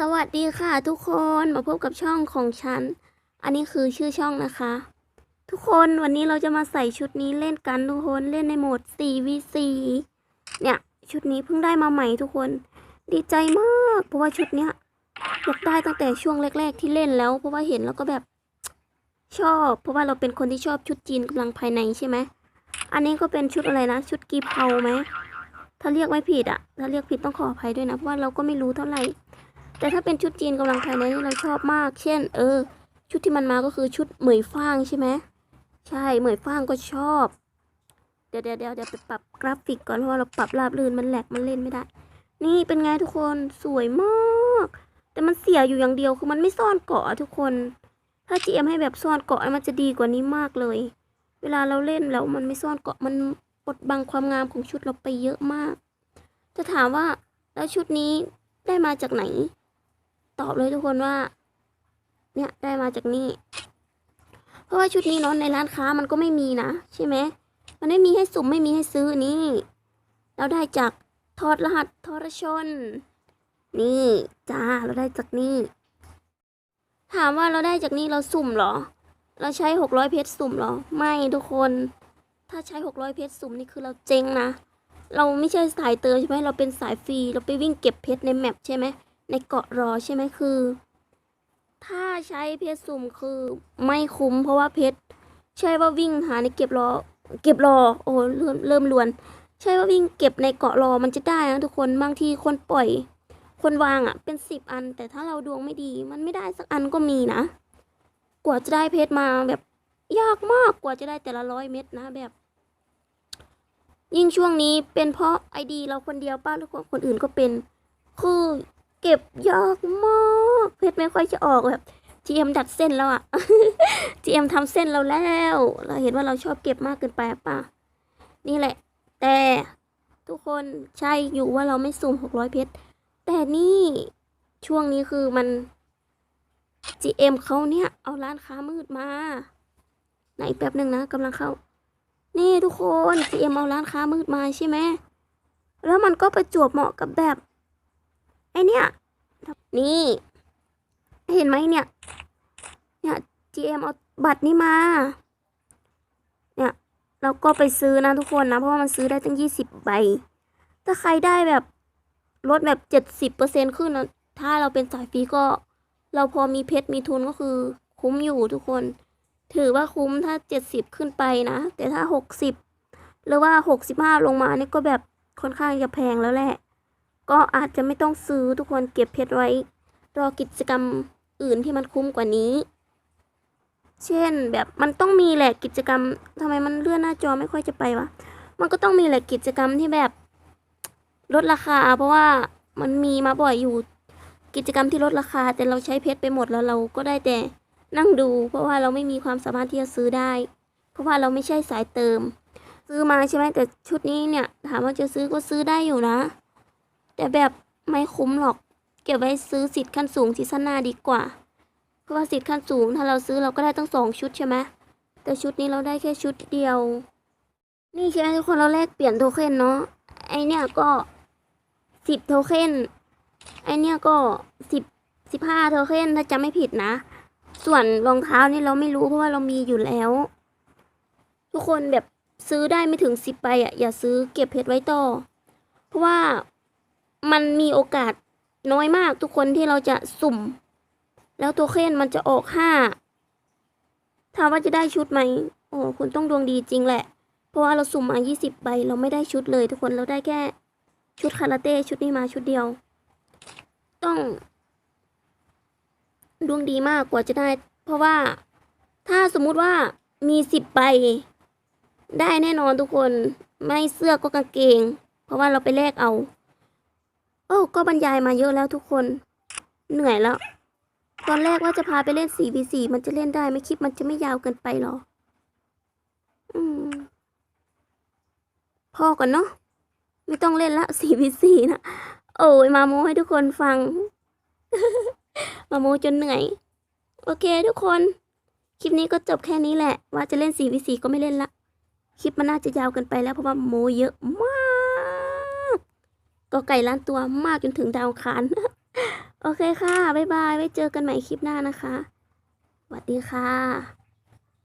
สวัสดีค่ะทุกคนมาพบกับช่องของฉัน อันนี้คือชื่อช่องนะคะ ทุกคนวันนี้เราจะมาใส่ชุดนี้เล่นกันทุกคนเล่นในโหมด 4v4 เนี่ยชุดนี้เพิ่งได้มาใหม่ทุกคน ดีใจมากเพราะว่าชุดเนี้ยอยากได้ตั้งแต่ช่วงแรก ๆ ที่เล่นแล้ว เพราะว่าเห็นแล้วก็แบบชอบ เพราะว่าเราเป็นคนที่ชอบชุดจีนกำลังภายในใช่ไหมอันนี้ก็เป็นชุดอะไรนะ ชุดกีเพาไหมถ้าเรียกไม่ผิดอะถ้าเรียกผิดต้องขออภัยด้วยนะเพราะว่าเราก็ไม่รู้เท่าไหร่ แต่ถ้าเป็นชุดจีนกำลังภายในนี่เราชอบมาก เช่น เออ ชุดที่มันมาก็คือชุดเหมยฟางใช่ไหมใช่เหมยฟางก็ชอบ เดี๋ยวเดี๋ยวเดี๋ยวเดี๋ยวไปปรับกราฟิกก่อนเพราะว่าเราปรับราบรื่นมันแหลกมันเล่นไม่ได้ นี่เป็นไงทุกคนสวยมาก แต่มันเสียอยู่อย่างเดียวคือมันไม่ซ่อนเกาะอะทุกคน ถ้า GM ให้แบบซ่อนเกาะมันจะดีกว่านี้มากเลย เวลาเราเล่นแล้วมันไม่ซ่อนเกาะมันบดบังความงามของชุดเราไปเยอะมาก จะถามว่าแล้วชุดนี้ได้มาจากไหน ตอบเลยทุกคนว่า เนี่ยได้มาจากนี่ เพราะว่าชุดนี้เนาะในร้านค้ามันก็ไม่มีนะใช่ไหมมันไม่มีให้สุ่มไม่มีให้ซื้อนี่เราได้จากทอดรหัสทรชน นี่จ้าเราได้จากนี่ ถามว่าเราได้จากนี่เราสุ่มเหรอ เราใช้หกร้อยเพชรสุ่มเหรอ ไม่ทุกคน ถ้าใช้หกร้อยเพชรสุ่มนี่คือเราเจ๊งนะเราไม่ใช่สายเติมใช่ไหมเราเป็นสายฟรีเราไปวิ่งเก็บเพชรในแมปใช่ไหม ในเกาะรอใช่ไหมคือ ถ้าใช้เพชรสุ่มคือไม่คุ้มเพราะว่าเพชรใช่ว่าวิ่งหาในเก็บรอ เก็บรอ โอ้เริ่มเริ่มลวน ใช่ว่าวิ่งเก็บในเกาะรอมันจะได้นะทุกคนบางทีคนปล่อย คนวางอะ่ะเป็นสิบอัน แต่ถ้าเราดวงไม่ดี มันไม่ได้สักอันก็มีนะ กว่าจะได้เพชรมาแบบยากมากกว่าจะได้แต่ละร้อยเม็ดนะแบบยิ่งช่วงนี้เป็นเพราะไอดีเราคนเดียวป้าหรือคนอื่นก็เป็น คือ เก็บยากมากเพชรไม่ค่อยจะออกแบบ GM ดัดเส้นแล้วอะ GM ทำเส้นเราแล้ว เราเห็นว่าเราชอบเก็บมากเกินไปป่ะ นี่แหละ แต่ทุกคนใช่อยู่ว่าเราไม่สุ่มหกร้อยเพชร แต่นี่ช่วงนี้คือมัน GM เขาเนี่ยเอาร้านค้ามืดมาไหนแป๊บหนึ่งนะกำลังเข้า นี่ทุกคน GM เอาร้านค้ามืดมาใช่ไหม แล้วมันก็ประจวบเหมาะกับแบบ ไอเนี่ย นี่ เห็นไหมเนี่ย เนี่ย GM เอาบัตรนี้มา เนี่ย เราก็ไปซื้อนะทุกคนนะ เพราะว่ามันซื้อได้ตั้งยี่สิบใบ ถ้าใครได้แบบลดแบบเจ็ดสิบเปอร์เซ็นขึ้นนะถ้าเราเป็นสายฟรีก็ เราพอมีเพชรมีทุนก็คือคุ้มอยู่ทุกคน ถือว่าคุ้มถ้าเจ็ดสิบขึ้นไปนะ แต่ถ้าหกสิบหรือว่าหกสิบห้าลงมานี่ก็แบบค่อนข้างจะแพงแล้วแหละ ก็อาจจะไม่ต้องซื้อทุกคนเก็บเพชรไว้ รอกิจกรรมอื่นที่มันคุ้มกว่านี้ เช่นแบบมันต้องมีแหละกิจกรรมทำไมมันเลื่อนหน้าจอไม่ค่อยจะไปวะ มันก็ต้องมีแหละกิจกรรมที่แบบลดราคา เพราะว่ามันมีมาบ่อยอยู่กิจกรรมที่ลดราคา แต่เราใช้เพชรไปหมดแล้วเราก็ได้แต่นั่งดู เพราะว่าเราไม่มีความสามารถที่จะซื้อได้ เพราะว่าเราไม่ใช่สายเติม ซื้อมาใช่ไหมแต่ชุดนี้เนี่ย ถามว่าจะซื้อก็ซื้อได้อยู่นะ แต่แบบไม่คุ้มหรอก เก็บไว้ซื้อสิทธิ์ขั้นสูงซีซั่นหน้าดีกว่า เพราะว่าสิทธิ์ขั้นสูงถ้าเราซื้อเราก็ได้ตั้งสองชุดใช่ไหมแต่ชุดนี้เราได้แค่ชุดเดียว นี่ใช่ไหมทุกคนเราแลกเปลี่ยนโทเค็นเนาะไอเนี่ยก็สิบโทเค็นไอเนี่ยก็สิบสิบห้าโทเค็นถ้าจำไม่ผิดนะ ส่วนรองเท้านี่เราไม่รู้เพราะว่าเรามีอยู่แล้ว ทุกคนแบบซื้อได้ไม่ถึงสิบใบอะอย่าซื้อเก็บเพชรไว้ต่อ เพราะว่า มันมีโอกาสน้อยมากทุกคนที่เราจะสุ่ม แล้วโทเค็นมันจะออกห้าถามว่าจะได้ชุดไหมโอ้คุณต้องดวงดีจริงแหละ เพราะว่าเราสุ่มมายี่สิบใบ เราไม่ได้ชุดเลย ทุกคน เราได้แค่ชุดคาราเต้ชุดนี้มาชุดเดียว ต้อง ดวงดีมากกว่าจะได้ เพราะว่าถ้าสมมุติว่ามีสิบใบ ได้แน่นอนทุกคน ไม่เสื้อก็กางเกง เพราะว่าเราไปแลกเอา โอ้ก็บรรยายมาเยอะแล้วทุกคน เหนื่อยแล้ว ตอนแรกว่าจะพาไปเล่น 4v4 มันจะเล่นได้ไหม่คลิปมันจะไม่ยาวเกินไปหรอ อืมพอก่อนเนาะไม่ต้องเล่นละ 4v4 นะโอ้ยมาโมให้ทุกคนฟัง มาโมจนเหนื่อย โอเคทุกคน คลิปนี้ก็จบแค่นี้แหละ ว่าจะเล่น 4v4 ก็ไม่เล่นละ คลิปมันน่าจะยาวเกินไปแล้วเพราะว่าโมเยอะมาก ก็ไก่ล้านตัวมากจนถึงดาวอังคารโอโอเคค่ะ บ๊ายบาย ไว้เจอกันใหม่คลิปหน้านะคะ สวัสดีค่ะ